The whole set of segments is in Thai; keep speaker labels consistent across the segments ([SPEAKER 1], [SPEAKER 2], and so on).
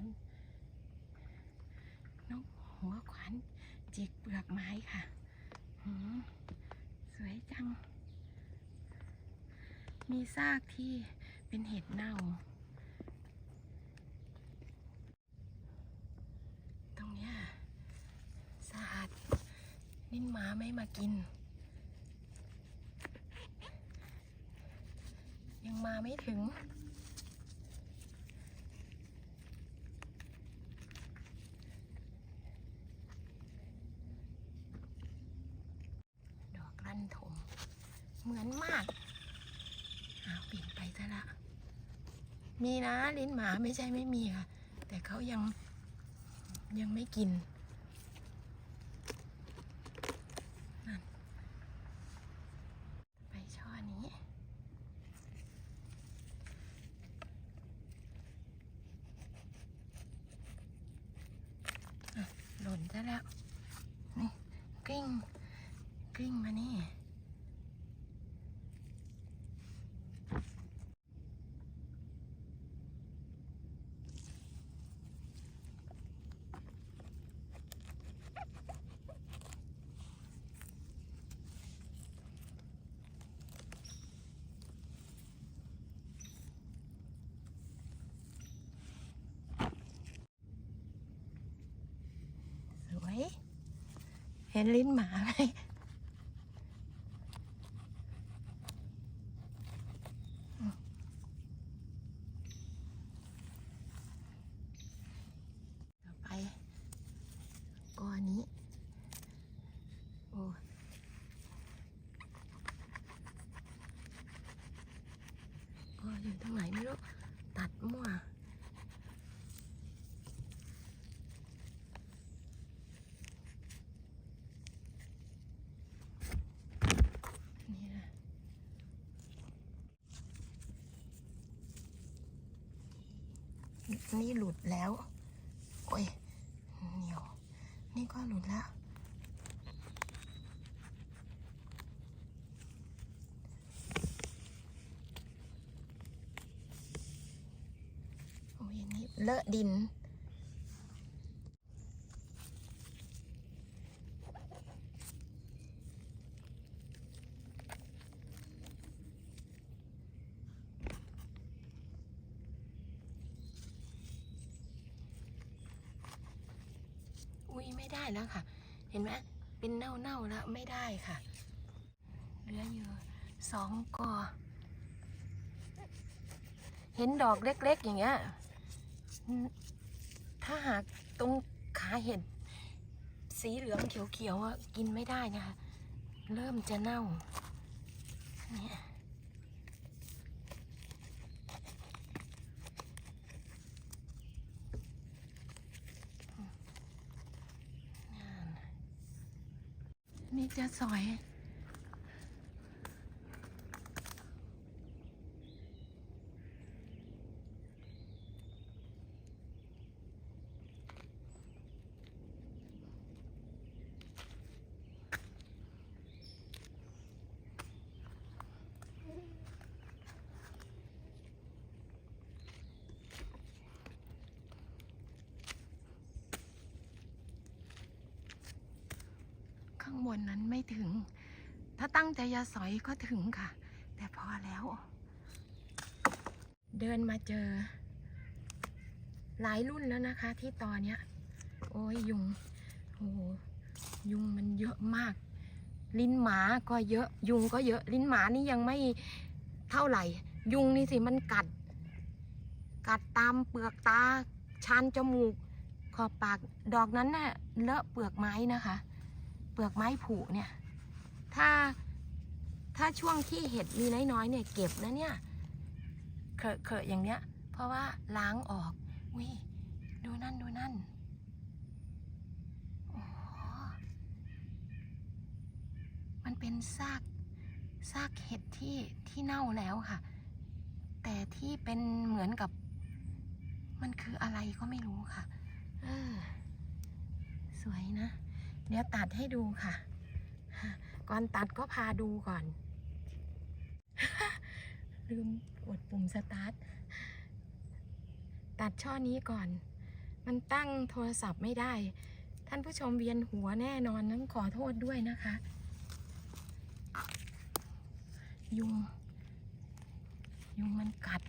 [SPEAKER 1] านนกหัวขวานจิกเปลือกไม้ค่ะสวยจัง มีซากที่เป็นเห็ดเน่า ตรงนี้สะอาดนิ่นหมาไม่มากิน ยังมาไม่ถึง ดอกลั่นถม เหมือนมากอ้าวเปลี่ยนไปซะละมีนะลิ้นหมาไม่ใช่ไม่มีค่ะ แต่เขายังยังไม่กินนั่นไปช่อนี้ อะหล่นซะแล้ว นี่กลิ้งกลิ้งมานี่ สวย เห็นลิ้นหมาไหมอืมต่อไปก้อนนี้ โอ้ก็อยู่ตรงไหนไม่รู้ ตัดมั่ว นี่นะ นี่หลุดแล้ว โอ้ยเหนียว นี่ก็หลุดแล้ว โอ้ยนี่เลอะดิน อุ้ยไม่ได้ แล้วค่ะ เห็นไหมเป็นเน่าๆแล้วไม่ได้ค่ะ เหลืออยู่สองกอ เห็นดอกเล็กๆอย่างเงี้ย ถ้าหากตรงขาเห็ดสีเหลืองเขียวๆกินไม่ได้นะคะ เริ่มจะเน่าเนี่ย จะสอย บนนั้นไม่ถึง ถ้าตั้งใจจะสอยก็ถึงค่ะ แต่พอแล้ว เดินมาเจอ หลายรุ่นแล้วนะคะ ที่ตอนเนี้ย โอ้ยยุงโอ้ยุงมันเยอะมาก ลิ้นหมาก็เยอะ ยุงก็เยอะ ลิ้นหมานี่ยังไม่เท่าไหร่ ยุงนี่สิมันกัด กัดตามเปลือกตาชานจมูก ขอบปาก ดอกนั้นน่ะเลอะเปลือกไม้นะคะ เปลือกไม้ผุเนี่ย ถ้าถ้าช่วงที่เห็ดมีน้อยๆเนี่ยเก็บนะเนี่ยเคอะเคอะอย่างเนี้ย เพราะว่าล้างออกวิดูนั่นดูนั่นอ้โหมันเป็นซากซากเห็ดที่ที่เน่าแล้วค่ะ แต่ที่เป็นเหมือนกับ มันคืออะไรก็ไม่รู้ค่ะ เออ สวยนะ เดี๋ยวตัดให้ดูค่ะ ก่อนตัดก็พาดูก่อน ลืมกดปุ่มสตาร์ท ตัดช่อนี้ก่อน มันตั้งโทรศัพท์ไม่ได้ ท่านผู้ชมเวียนหัวแน่นอนต้องขอโทษด้วยนะคะ ยุง ยุงมันกัด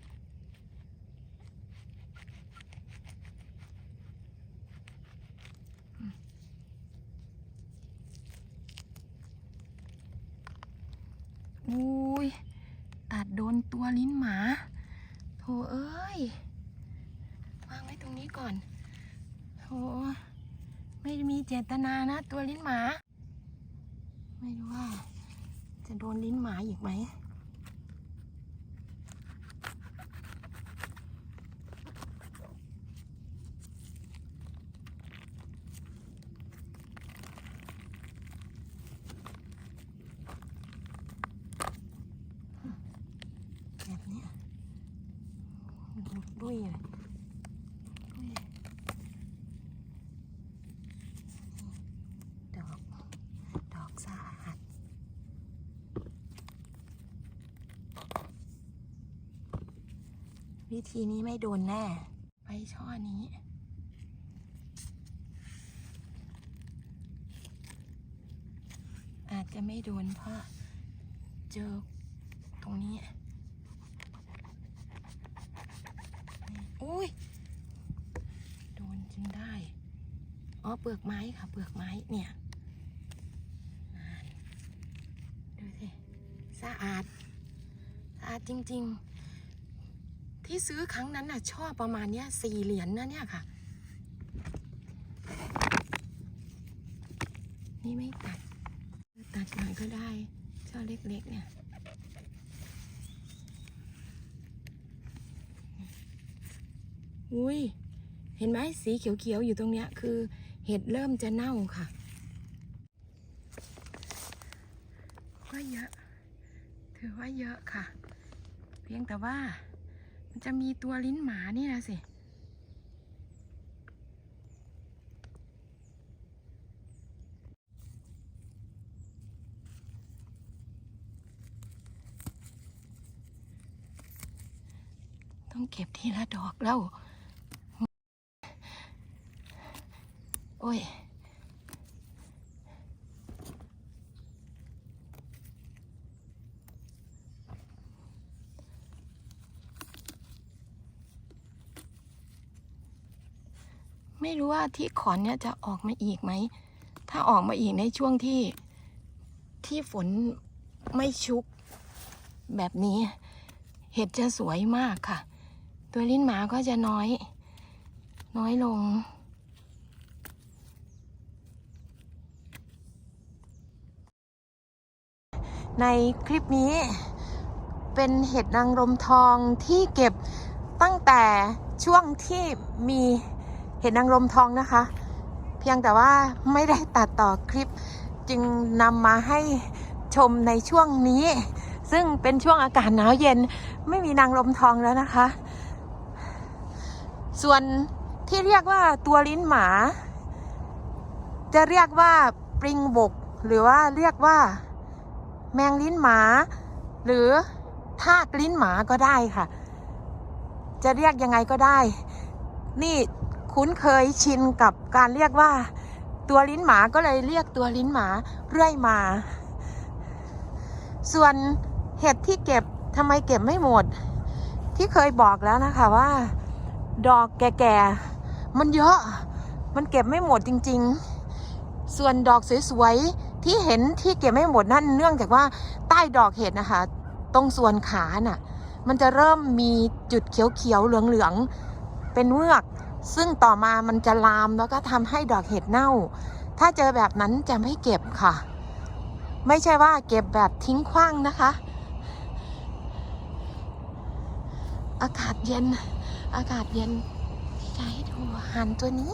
[SPEAKER 1] อุ้ย ตัดโดนตัวลิ้นหมา โถเอ้ย วางไว้ตรงนี้ ก่อนโถไม่มีเจตนานะ ตัวลิ้นหมา ไม่รู้ว่า จะโดนลิ้นหมาอีกไหมแบบนี้ดุด้วยเลยดุ้ยดอก ดอกสะอาด วิธีนี้ไม่โดนแน่ ไปช่อนี้ อาจจะไม่โดนเพราะเจอตรงนี้อุ้ย โดนจนได้ อ๋อ เปลือกไม้ค่ะ เปลือกไม้เนี่ยดูสิ สะอาด สะอาดจริง ๆ ที่ซื้อครั้งนั้นน่ะ ชอบประมาณเนี้ยสี่เหรียญนะเนี่ยค่ะ นี่ไม่ตัด ตัดหน่อยก็ได้ช่อเล็กๆเนี่ยอุ้ย เห็นไหมสีเขียวๆอยู่ตรงเนี้ยคือเห็ดเริ่มจะเน่าค่ะก็เยอะ ถือว่าเยอะค่ะ เพียงแต่ว่า จะมีตัวลิ้นหมานี่นะสิ ต้องเก็บทีละดอกแล้ว โอ้ย ไม่รู้ว่าที่ขอนเนี่ยจะออกมาอีกไหม ถ้าออกมาอีกในช่วงที่ที่ฝนไม่ชุกแบบนี้ เห็ดจะสวยมากค่ะ ตัวลิ้นหมาก็จะน้อย น้อยลง ในคลิปนี้เป็นเห็ดนางรมทองที่เก็บตั้งแต่ช่วงที่มี เห็ดนางรมทองนะคะ เพียงแต่ว่าไม่ได้ตัดต่อคลิปจึงนำมาให้ชมในช่วงนี้ ซึ่งเป็นช่วงอากาศหนาวเย็นไม่มีนางรมทองแล้วนะคะ ส่วนที่เรียกว่าตัวลิ้นหมา จะเรียกว่าปริงบก หรือว่าเรียกว่าแมงลิ้นหมา หรือทากลิ้นหมาก็ได้ค่ะ จะเรียกยังไงก็ได้ นี่ คุ้นเคยชินกับการเรียกว่า ตัวลิ้นหมาก็เลยเรียกตัวลิ้นหมาเรื่อยมา ส่วนเห็ดที่เก็บทำไมเก็บไม่หมด ที่เคยบอกแล้วนะคะว่า ดอกแก่ๆมันเยอะ มันเก็บไม่หมดจริง ๆ ส่วนดอกสวยๆที่เห็นที่เก็บไม่หมดนั่นเนื่องจากว่าใต้ดอกเห็ดนะคะ ตรงส่วนขาน่ะ มันจะเริ่มมีจุดเขียวๆเหลืองๆเป็นเมือก ซึ่งต่อมามันจะลามแล้วก็ทำให้ดอกเห็ดเน่า ถ้าเจอแบบนั้นจะไม่เก็บค่ะ ไม่ใช่ว่าเก็บแบบทิ้งขว้างนะคะ อากาศเย็น อากาศเย็นที่จะให้ดูหันตัวนี้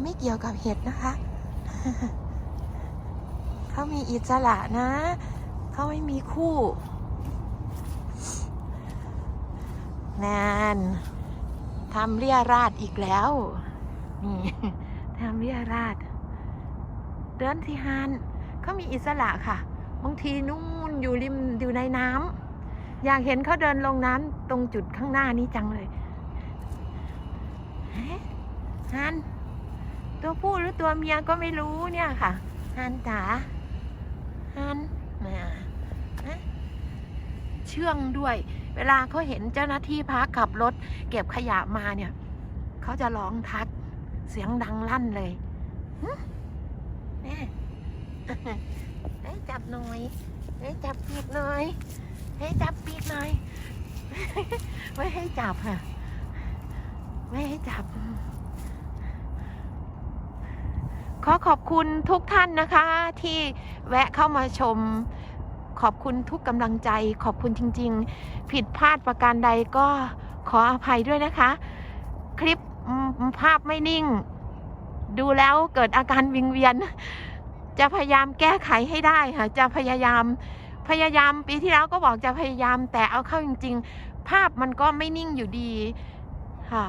[SPEAKER 1] ไม่เกี่ยวกับเห็ดนะคะ เขามีอิสระนะ เขาไม่มีคู่นานำเรียราดอีกแล้ว นี่ทำเรียราดเดินที่ฮานเขามีอิสระค่ะ บางทีนู่นอยู่ริมอยู่ในน้ำอยากเห็นเขาเดินลงน้ำตรงจุดข้างหน้านี้จังเลยฮันตัวผู้หรือตัวเมียก็ไม่รู้เนี่ยค่ะฮันจ๋าฮันมาเชื่องด้วย เวลาเขาเห็นเจ้าหน้าที่พักขับรถ เก็บขยะมาเนี่ยเขาจะร้องทักเสียงดังลั่นเลยหึแม่เฮ้ยจับหน่อยเฮ้ยจับปีกหน่อยเฮ้ยจับปีกหน่อย ไม่ให้จับค่ะ ไม่ให้จับ ขอขอบคุณทุกท่านนะคะ ที่แวะเข้ามาชม ขอบคุณทุกกำลังใจ ขอบคุณจริง ๆ ผิดพลาดประการใดก็ขออภัยด้วยนะคะ คลิปภาพไม่นิ่ง ดูแล้วเกิดอาการวิงเวียน จะพยายามแก้ไขให้ได้ค่ะ จะพยายามพยายามปีที่แล้วก็บอกจะพยายามแต่เอาเข้าจริง ๆ ภาพมันก็ไม่นิ่งอยู่ดีค่ะ